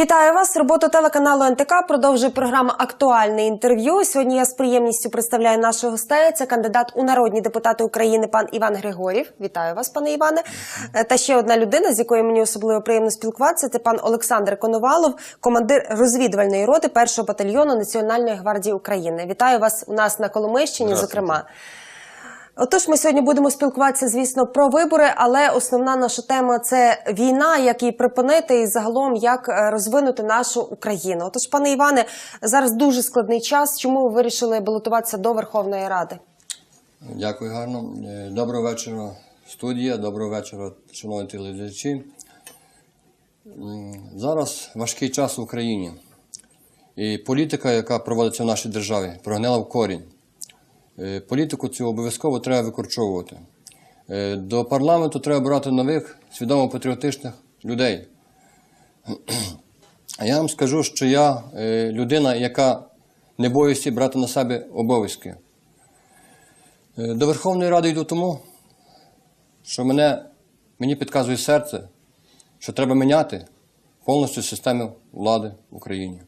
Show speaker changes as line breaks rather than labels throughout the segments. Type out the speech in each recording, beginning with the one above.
Вітаю вас. Роботу телеканалу НТК продовжує програма Актуальне інтерв'ю. Сьогодні я з приємністю представляю нашого гостя. Це кандидат у народні депутати України пан Іван Григорів. Вітаю вас, пане Іване. Е, Та ще одна людина, з якою мені особливо приємно спілкуватися. Це пан Олександр Коновалов, командир розвідувальної роти першого батальйону Національної гвардії України. Вітаю вас у нас на Коломийщині. Зокрема. Отож, ми сьогодні будемо спілкуватися, звісно, про вибори, але основна наша тема це війна, як її припинити, і загалом як е, розвинути нашу Україну. Отож, пане Іване, зараз дуже складний час. Чому ви вирішили балотуватися до Верховної Ради?
Дякую гарно. Е, Доброго вечора, студія, доброго вечора, шановні телеглядачі. Зараз важкий час в Україні. І політика, яка проводиться в нашій державі, прогнила в корінь. Е, Політику цю обов'язково треба викорчовувати. Е, До парламенту треба брати нових, свідомо патріотичних людей. А я вам скажу, що я е, людина, яка не боюся брати на себе обов'язки. До Верховної Ради йду тому, що мене, мені підказує серце, що треба міняти повністю систему влади в Україні.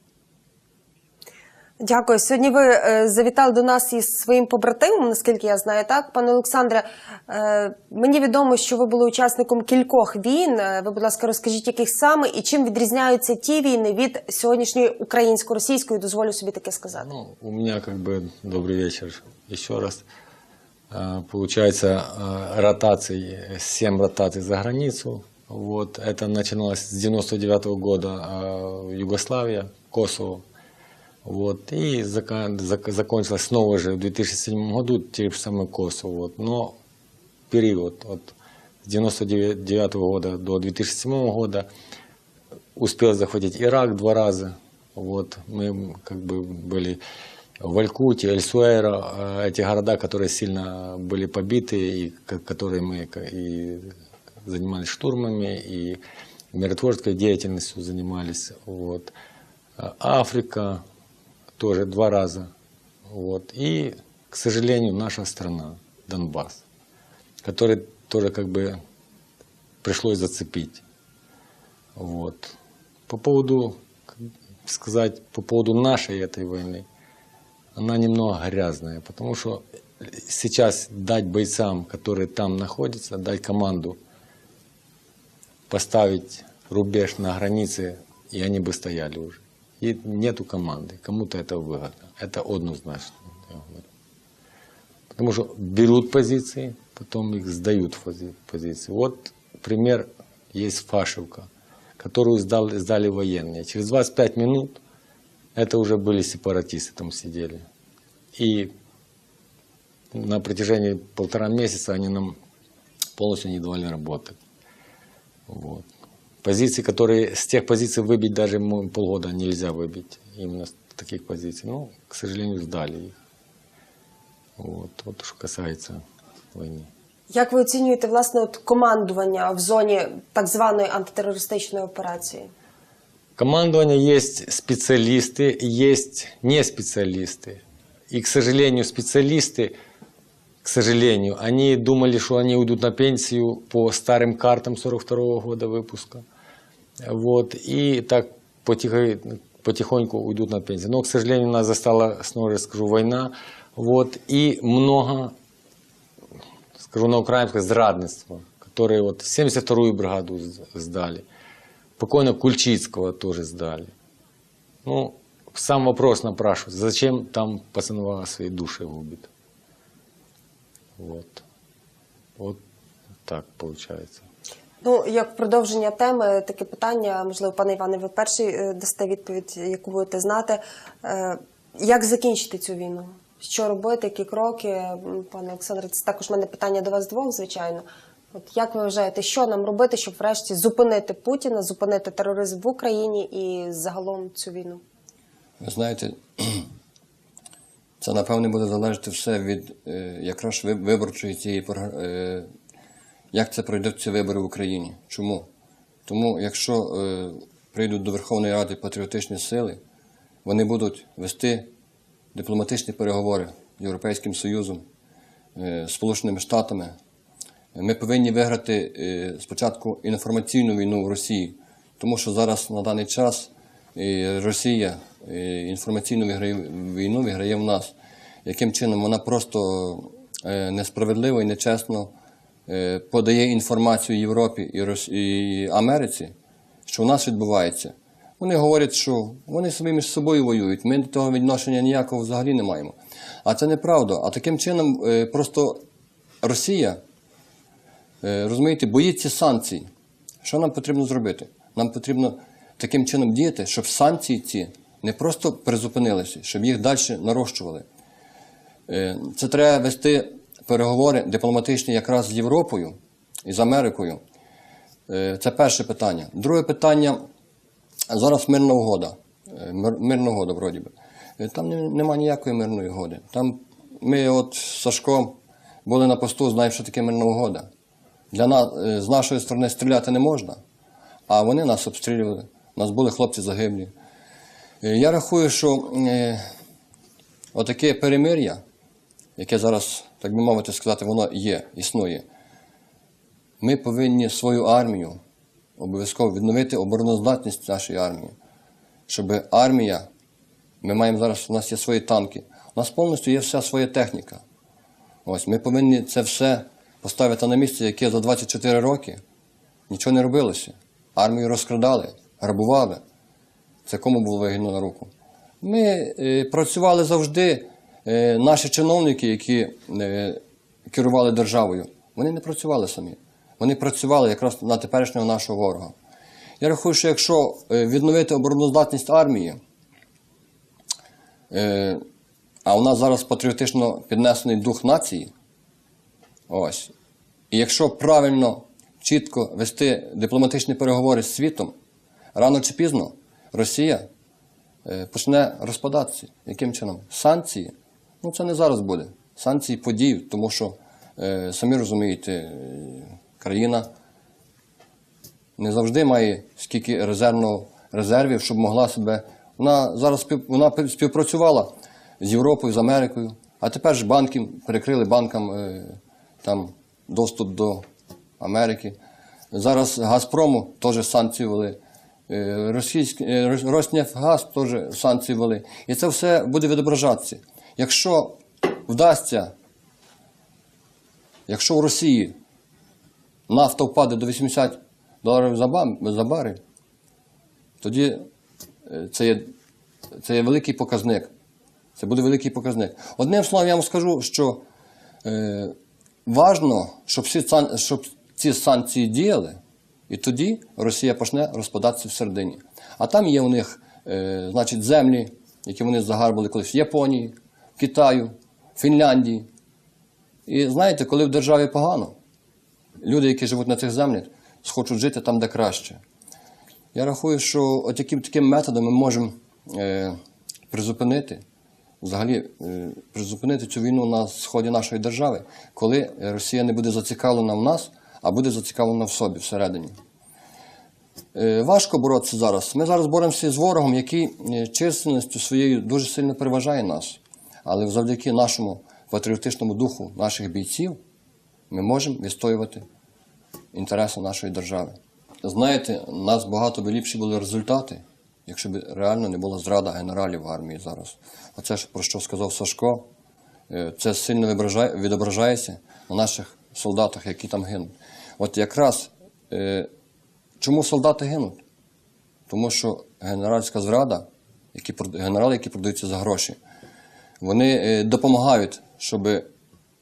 Дякую. Сьогодні ви е, завітали до нас із своїм побратимом, наскільки я знаю, так, пане Олександре. Е, мені відомо, що ви були учасником кількох війн. Е, Ви, будь ласка, розкажіть, яких саме і чим відрізняються ті війни від сьогоднішньої українсько-російської, дозволю собі таке сказати.
Ну, у меня как бы добрый вечер еще раз. А, Получается, а, ротаций, 7 ротаций за границу. Вот, это начиналось с 99 года а, Югославия, Косово. Вот, и зака- зак- закончилось снова же в 2007 году те же самое Косово. Вот, но период от 99 года до 2007 года успел захватить Ирак два раза. Вот, мы как бы были в Алькуте, Эль-Суэра, э, эти города, которые сильно были побиты, и ко- которые мы ка- и занимались штурмами, и миротворческой деятельностью занимались. Вот. А Африка тоже два раза. Вот. И, к сожалению, наша страна, Донбасс, который тоже как бы пришлось зацепить. Вот. По поводу, сказать, по поводу нашей этой войны, она немного грязная, потому что сейчас дать бойцам, которые там находятся, дать команду поставить рубеж на границе, и они бы стояли уже. И нету команды. Кому-то это выгодно. Это однозначно. Потому что берут позиции, потом их сдают позиции. Вот пример есть Фашевка, которую сдал- сдали военные. Через 25 минут это уже были сепаратисты, там сидели. И на протяжении полтора месяца они нам полностью не давали работать. Вот Позиции, которые с тех позиций выбить даже мо- полгода нельзя выбить. Именно с таких позиций. Ну, к сожалению, сдали их. Вот, вот что касается войны.
Як ви оцінюєте власне от командування в зоні так званої антитерористичної операції?
Командование есть специалисты, есть не специалисты. И, к сожалению, специалисты, к сожалению, они думали, что они уйдут на пенсию по старым картам 42 года выпуска. Вот, и так потихо- потихоньку уйдут на пенсию. Но, к сожалению, нас застала, снова скажу, война. Вот, и много, скажу на украинском, зрадництва, которые вот 72-ю бригаду сдали. Покойно Кульчицкого тоже сдали. Ну, сам вопрос напрашивается, зачем там пацанова свои души губит? Вот. Вот так получается.
Ну, як продовження теми, таке питання, можливо, пане Іване, ви перший е, дасте відповідь, яку будете знати. Е, Як закінчити цю війну? Що робити, які кроки? Пане Олександре, це також в мене питання до вас двох, звичайно. От як ви вважаєте, що нам робити, щоб врешті зупинити Путіна, зупинити тероризм в Україні і загалом цю війну?
Ви знаєте, це напевне буде залежати все від е, якраз виборчої цієї програ- е, як це пройдуть ці вибори в Україні. Чому? Тому, якщо е, прийдуть до Верховної Ради патріотичні сили, вони будуть вести дипломатичні переговори з Європейським Союзом, е, Сполученими Штатами. Ми повинні виграти е, спочатку інформаційну війну в Росії, тому що зараз на даний час і Росія е, інформаційну виграє, війну виграє в нас. Яким чином вона просто е, несправедливо і нечесно е, подає інформацію Європі і, Америці, що в нас відбувається. Вони говорять, що вони собі між собою воюють. Ми до того відношення ніякого взагалі не маємо. А це неправда. А таким чином е, просто Росія, е, розумієте, боїться санкцій. Що нам потрібно зробити? Нам потрібно таким чином діяти, щоб санкції ці не просто призупинилися, щоб їх далі нарощували. Е, Це треба вести переговори дипломатичні якраз з Європою і з Америкою. Е, Це перше питання. Друге питання зараз мирна угода. Е, Мирна угода, вроді би. Е, Там не- нема ніякої мирної угоди. Там ми от з Сашком були на посту, знаємо, що таке мирна угода. Для нас, з нашої сторони стріляти не можна, а вони нас обстрілювали. У нас були хлопці загиблі. Я рахую, що отаке перемир'я, яке зараз, так би мовити сказати, воно є, існує. Ми повинні свою армію обов'язково відновити обороноздатність нашої армії. Щоб армія, ми маємо зараз, у нас є свої танки, у нас повністю є вся своя техніка. Ось ми повинні це все поставити на місце, яке за 24 роки нічого не робилося. Армію розкрадали, грабували. Це кому було вигідно на руку? Ми е, працювали завжди. Е, наші чиновники, які е, керували державою, вони не працювали самі. Вони працювали якраз на теперішнього нашого ворога. Я рахую, що якщо е, відновити обороноздатність армії, а у нас зараз патріотично піднесений дух нації, ось, і якщо правильно, чітко вести дипломатичні переговори з світом, рано чи пізно Росія почне розпадатися. Яким чином? Санкції. Ну це не зараз буде. Санкції подіють, тому що, е, самі розумієте, е, країна не завжди має скільки резервного резервів, щоб могла себе. Вона зараз вона співпрацювала з Європою, з Америкою, а тепер ж банки перекрили банкам е, там доступ до Америки. Зараз Газпрому теж санкції ввели. Е, Російський е, теж санкції ввели. І це все буде відображатися. Якщо вдасться, якщо в Росії нафта впаде до 80 доларів за, барель, тоді е, це є, це є великий показник. Це буде великий показник. Одним словом, я вам скажу, що е, важно, щоб, всі, сан- щоб ці санкції діяли, і тоді Росія почне розпадатися всередині. А там є у них е, значить, землі, які вони загарбали колись в Японії, в Китаю, Фінляндії. І знаєте, коли в державі погано, люди, які живуть на цих землях, схочуть жити там, де краще. Я рахую, що от таким, таким методом ми можемо е, призупинити, взагалі е, призупинити цю війну на сході нашої держави, коли Росія не буде зацікавлена в нас, а буде зацікавлена в собі всередині. Е, важко боротися зараз. Ми зараз боремося з ворогом, який е, численністю своєю дуже сильно переважає нас. Але завдяки нашому патріотичному духу наших бійців ми можемо відстоювати інтереси нашої держави. Знаєте, нас багато би ліпші були результати, якщо б реально не була зрада генералів в армії зараз. Оце ж про що сказав Сашко, е, це сильно відображається на наших солдатах, які там гинуть. От якраз е, чому солдати гинуть? Тому що генеральська зрада, які, генерали, які продаються за гроші, вони е, допомагають, щоб,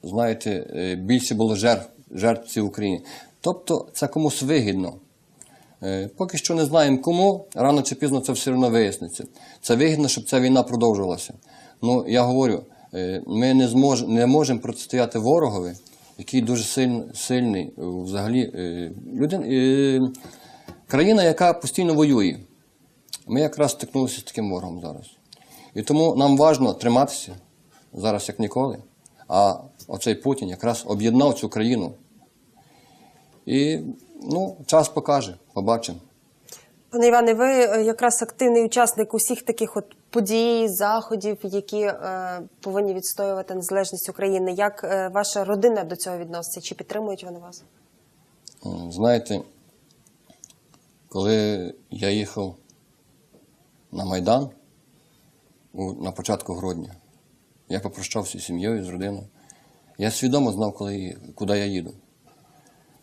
знаєте, е, більше було жертв, жертв в Україні. Тобто це комусь вигідно. Е, Поки що не знаємо кому, рано чи пізно це все одно виясниться. Це вигідно, щоб ця війна продовжувалася. Ну, я говорю, ми не, змож, не можемо протистояти ворогові, який дуже сильний, сильний взагалі людин, е, країна, яка постійно воює. Ми якраз стикнулися з таким ворогом зараз. І тому нам важливо триматися зараз як ніколи. А оцей Путін якраз об'єднав цю країну. І ну, час покаже, побачимо.
Пане Іване, ви е, якраз активний учасник усіх таких от подій, заходів, які е, повинні відстоювати незалежність України. Як е, ваша родина до цього відноситься? Чи підтримують вони вас?
Знаєте, коли я їхав на Майдан на початку грудня. Я попрощався з сім'єю, з родиною. Я свідомо знав, коли, куди я їду.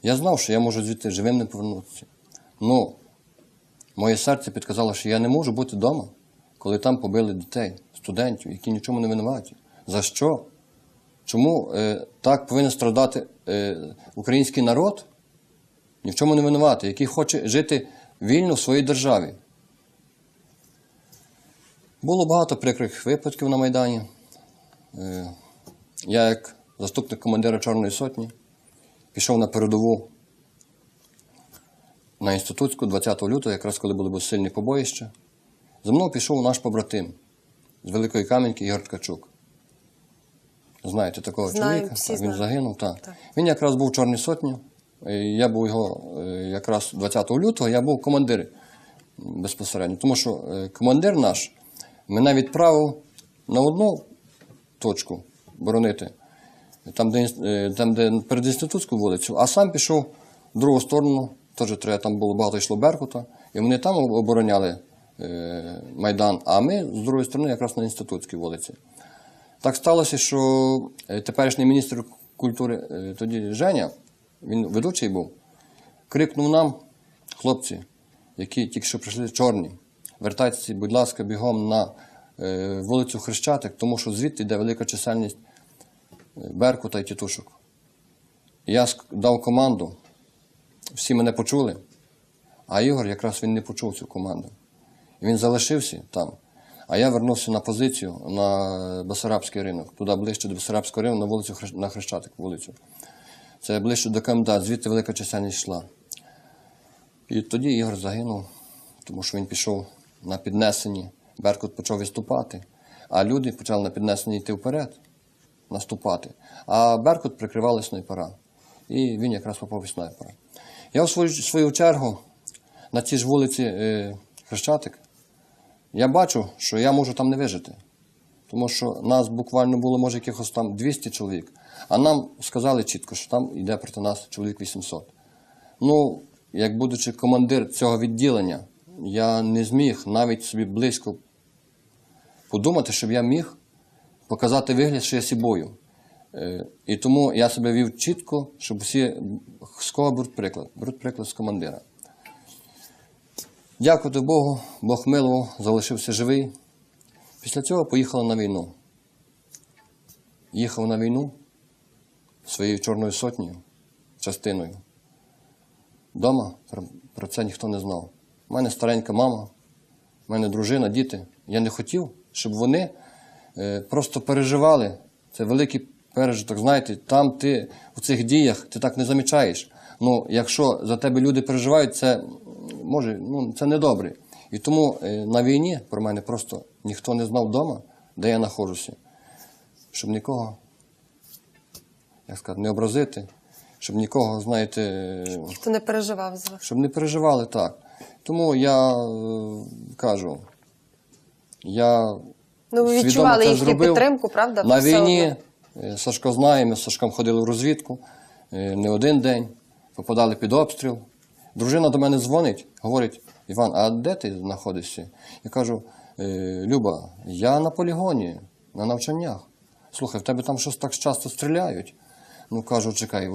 Я знав, що я можу звідти живим не повернутися. Ну, моє серце підказало, що я не можу бути вдома, коли там побили дітей, студентів, які нічому не винуваті. За що? Чому е, так повинен страдати е, український народ? Ні в чому не винуватий, який хоче жити вільно в своїй державі. Було багато прикрих випадків на Майдані. Е, я, як заступник командира Чорної сотні, пішов на передову на інститутську 20 лютого, якраз коли були сильні побоїща. За мною пішов наш побратим з Великої Кам'янки Ігор Ткачук. Знаєте такого
Знаю,
чоловіка?
всі
він
знають.
загинув. Так.
Так.
Він якраз був в Чорній сотні. Я був його е, якраз 20 лютого, я був командир безпосередньо. Тому що е, командир наш мене відправив на одну точку боронити, там, де, е, там, де перед інститутську вулицю, а сам пішов в другу сторону, теж треба, там було багато йшло Беркута, і вони там обороняли е, Майдан, а ми з другої сторони якраз на інститутській вулиці. Так сталося, що е, теперішній міністр культури е, тоді Женя, він ведучий був, крикнув нам, хлопці, які тільки що прийшли чорні, вертайтеся, будь ласка, бігом на е, вулицю Хрещатик, тому що звідти йде велика чисельність е, Беркута і тітушок. Я дав команду, всі мене почули, а Ігор якраз він не почув цю команду. Він залишився там. А я вернувся на позицію на Басарабський ринок, туди ближче до Басарабського ринку, на вулицю на Хрещатик вулицю. Це ближче до КМДА, звідти велика чисельність йшла. І тоді Ігор загинув, тому що він пішов на піднесенні, Беркут почав виступати, а люди почали на піднесенні йти вперед, наступати. А Беркут прикривали снайпера. І він якраз попав і снайпера. Я в свою, свою чергу на цій ж вулиці е, Хрещатик, я бачу, що я можу там не вижити. Тому що нас буквально було, може, якихось там 200 чоловік, а нам сказали чітко, що там йде проти нас чоловік 800. Ну, як будучи командир цього відділення, я не зміг навіть собі близько подумати, щоб я міг показати вигляд, що я сібою. Е, І тому я себе вів чітко, щоб всі з кого беруть приклад? Беруть приклад з командира. Дякувати Богу, Бог милував, залишився живий. Після цього поїхали на війну. Їхав на війну своєю Чорною сотнею, частиною. Дома про це ніхто не знав. У мене старенька мама, у мене дружина, діти. Я не хотів, щоб вони е, просто переживали. Це великий пережиток. Знаєте, там ти у цих діях ти так не замічаєш. Ну, якщо за тебе люди переживають, це може, ну, це недобре. І тому е, на війні про мене просто ніхто не знав вдома, де я знаходжуся, щоб нікого, як сказати, не образити, щоб нікого, знаєте, е,
Ніхто не переживав за вас.
щоб не переживали так. Тому я е, кажу, я
Ну, ви відчували
це
їхню
зробив.
підтримку, правда?
На війні е, Сашко знає, ми з Сашком ходили в розвідку е, не один день, попадали під обстріл. Дружина до мене дзвонить, говорить: Іван, а де ти знаходишся? Я кажу, «Е, Люба, я на полігоні, на навчаннях. Слухай, в тебе там щось так часто стріляють. Ну кажу, чекай,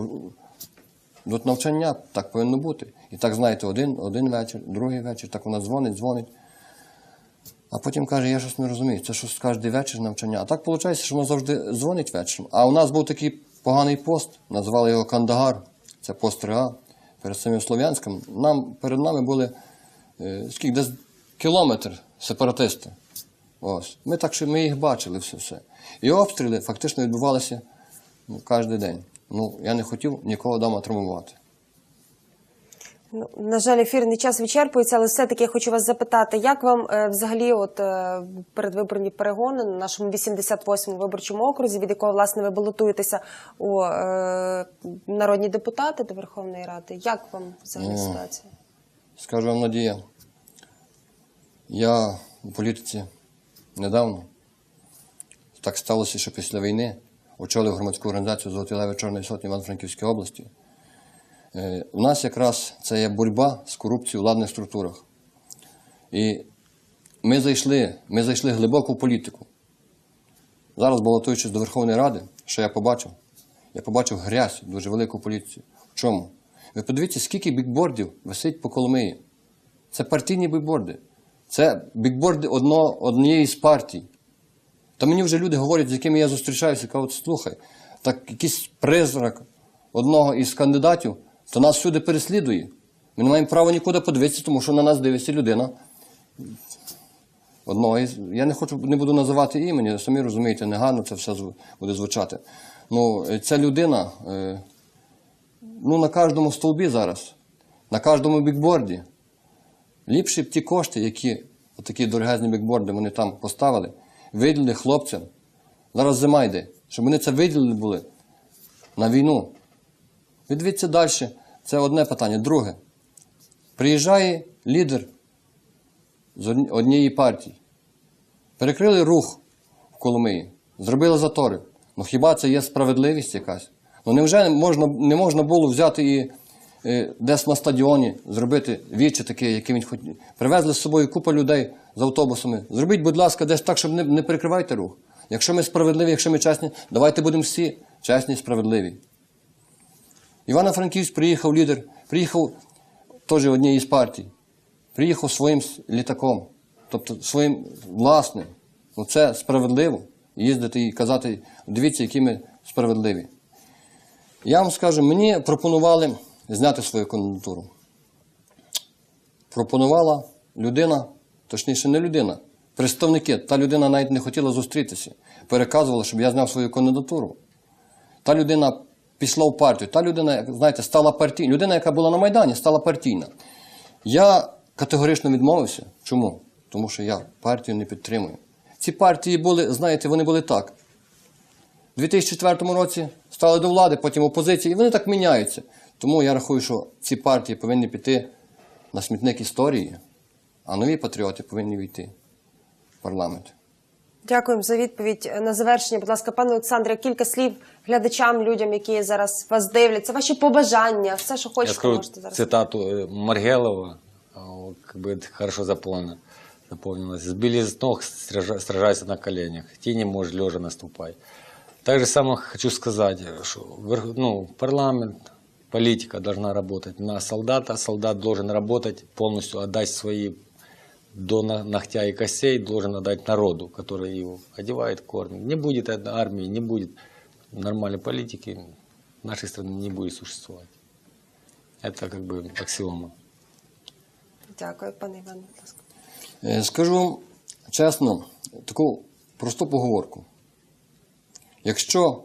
в- до навчання так повинно бути. І так, знаєте, один, один вечір, другий вечір, так вона дзвонить, дзвонить. А потім каже, я щось не розумію, це щось кожен вечір навчання. А так виходить, що вона завжди дзвонить вечором. А у нас був такий поганий пост, назвали його Кандагар, це пост РА, перед самим Слов'янськом. Нам, перед нами були е, скільки, десь кілометр сепаратисти. Ось. Ми так, що ми їх бачили все все. І обстріли фактично відбувалися ну, кожен день. Ну, я не хотів нікого вдома травмувати.
Ну, на жаль, ефірний час вичерпується, але все-таки я хочу вас запитати, як вам е, взагалі от е, передвиборні перегони на нашому 88-му виборчому окрузі, від якого власне ви балотуєтеся у е, народні депутати до Верховної Ради? Як вам взагалі
Ну,
ситуація?
Скажу вам, Надія, я у політиці недавно. Так сталося, що після війни очолив громадську організацію Золоті Леви Чорної Сотні Івано-Франківської області. Е, У нас якраз це є боротьба з корупцією в владних структурах. І ми зайшли, ми зайшли глибоко в політику. Зараз, балотуючись до Верховної Ради, що я побачив? Я побачив грязь, дуже велику поліцію. В чому? Ви подивіться, скільки бікбордів висить по Коломиї. Це партійні бікборди. Це бікборди одно, однієї з партій. Та мені вже люди говорять, з якими я зустрічаюся, кажуть, слухай, так якийсь призрак одного із кандидатів, то нас всюди переслідує. Ми не маємо права нікуди подивитися, тому що на нас дивиться людина. Одного із. Я не хочу, не буду називати імені, самі розумієте, негарно це все буде звучати. Ну, е, ця людина е, ну, на кожному стовбі зараз, на кожному бікборді. Ліпше б ті кошти, які такі дорогезні бікборди вони там поставили, виділили хлопцям. Зараз зима йде, щоб вони це виділили були на війну. Ви далі. Це одне питання. Друге. Приїжджає лідер з однієї партії. Перекрили рух в Коломиї, зробили затори. Ну хіба це є справедливість якась? Ну невже можна, не можна було взяти і десь на стадіоні зробити вічі таке, яке він хотів. Привезли з собою купу людей з автобусами. Зробіть, будь ласка, десь так, щоб не, не перекривайте рух. Якщо ми справедливі, якщо ми чесні, давайте будемо всі чесні і справедливі. Івано-Франківськ приїхав лідер, приїхав теж однієї з партій. Приїхав своїм літаком, тобто своїм власним. Ну це справедливо. Їздити і казати, дивіться, які ми справедливі. Я вам скажу, мені пропонували зняти свою кандидатуру. Пропонувала людина, точніше, не людина, представники. Та людина навіть не хотіла зустрітися. Переказувала, щоб я зняв свою кандидатуру. Та людина пішла в партію, та людина, знаєте, стала партійна. Людина, яка була на Майдані, стала партійна. Я категорично відмовився. Чому? Тому що я партію не підтримую. Ці партії були, знаєте, вони були так. У 2004 році стали до влади, потім опозиції, і вони так міняються. Тому я рахую, що ці партії повинні піти на смітник історії, а нові патріоти повинні війти в парламент.
Дякуємо за відповідь. На завершення, будь ласка, пане Олександре, кілька слів глядачам, людям, які зараз вас дивляться, ваші побажання, все, що
Я
хочете,
скажу
можете зараз.
цитату э, Маргелова, а, вот, как бы это хорошо запомнено, запомнилось. Сбили с ног, сража- сражайся на коленях, ты не можешь лежа наступай. Так же самое хочу сказать, что верх- ну, парламент, политика должна работать на солдата, солдат должен работать, полностью отдать свои до на- ногтя и костей, должен отдать народу, который его одевает, кормит. Не будет этой армии, не будет нормальной политики, нашей страны не будет существовать. Это как бы аксиома.
Дякую, пане Іване, будь ласка.
Е, Скажу вам чесно, таку просту поговорку. Якщо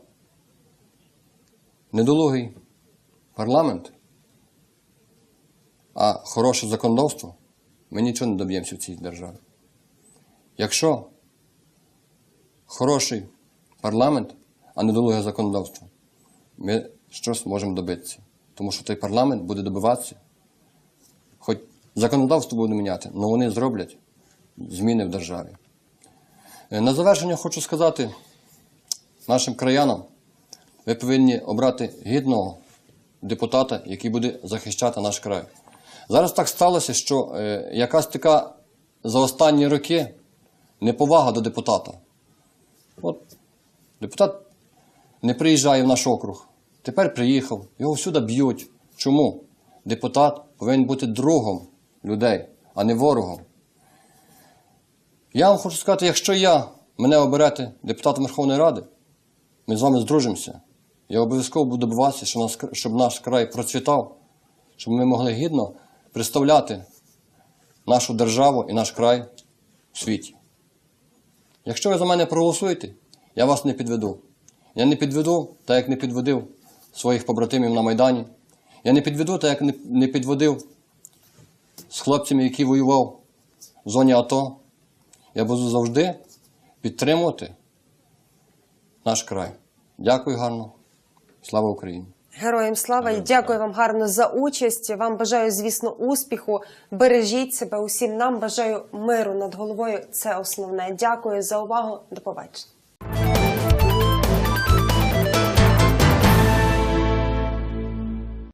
недолугий парламент, а хороше законодавство, ми нічого не доб'ємося в цій державі. Якщо хороший парламент, а недолуге законодавство, ми щось можемо добитися. Тому що той парламент буде добиватися Хоч законодавство буде міняти, але вони зроблять зміни в державі. Е, На завершення хочу сказати нашим краянам, ви повинні обрати гідного депутата, який буде захищати наш край. Зараз так сталося, що е, якась така за останні роки неповага до депутата. От депутат не приїжджає в наш округ. Тепер приїхав, його всюди б'ють. Чому? Депутат повинен бути другом людей, а не ворогом. Я вам хочу сказати, якщо я мене оберете депутатом Верховної Ради, ми з вами здружимося. Я обов'язково буду добиватися, щоб наш, щоб наш край процвітав, щоб ми могли гідно представляти нашу державу і наш край в світі. Якщо ви за мене проголосуєте, я вас не підведу. Я не підведу, так як не підводив своїх побратимів на Майдані. Я не підведу, так як не, підводив з хлопцями, які воював в зоні АТО. Я буду завжди підтримувати наш край. Дякую гарно. Слава Україні!
Героям слава і дякую вам гарно за участь. Вам бажаю, звісно, успіху. Бережіть себе. Усім нам бажаю миру над головою. Це основне. Дякую за увагу. До побачення.